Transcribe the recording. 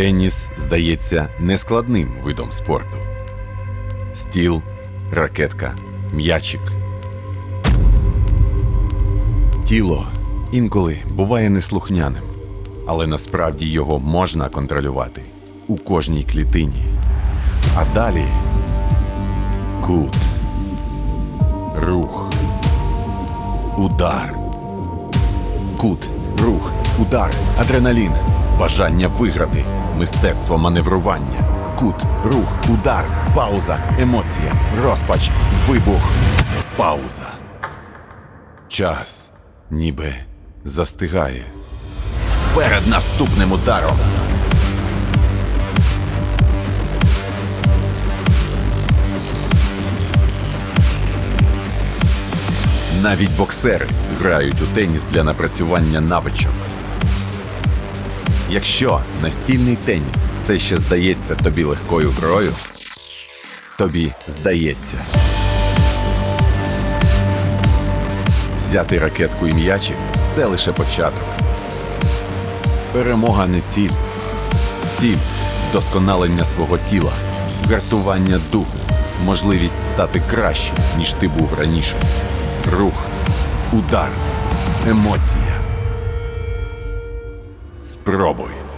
Теніс здається нескладним видом спорту. Стіл, ракетка, м'ячик. Тіло інколи буває неслухняним, але насправді його можна контролювати у кожній клітині. А далі кут, рух, удар. Кут, рух, удар, адреналін, бажання виграти, мистецтво маневрування, кут, рух, удар, пауза, емоція, розпач, вибух, пауза. Час ніби застигає. Перед наступним ударом. Навіть боксери грають у теніс для напрацювання навичок. Якщо настільний теніс все ще здається тобі легкою грою, тобі здається. Взяти ракетку і м'ячик це лише початок. Перемога не ціль. Ціль вдосконалення свого тіла, гартування духу, можливість стати краще, ніж ти був раніше. Рух, удар, емоція. Спробуй.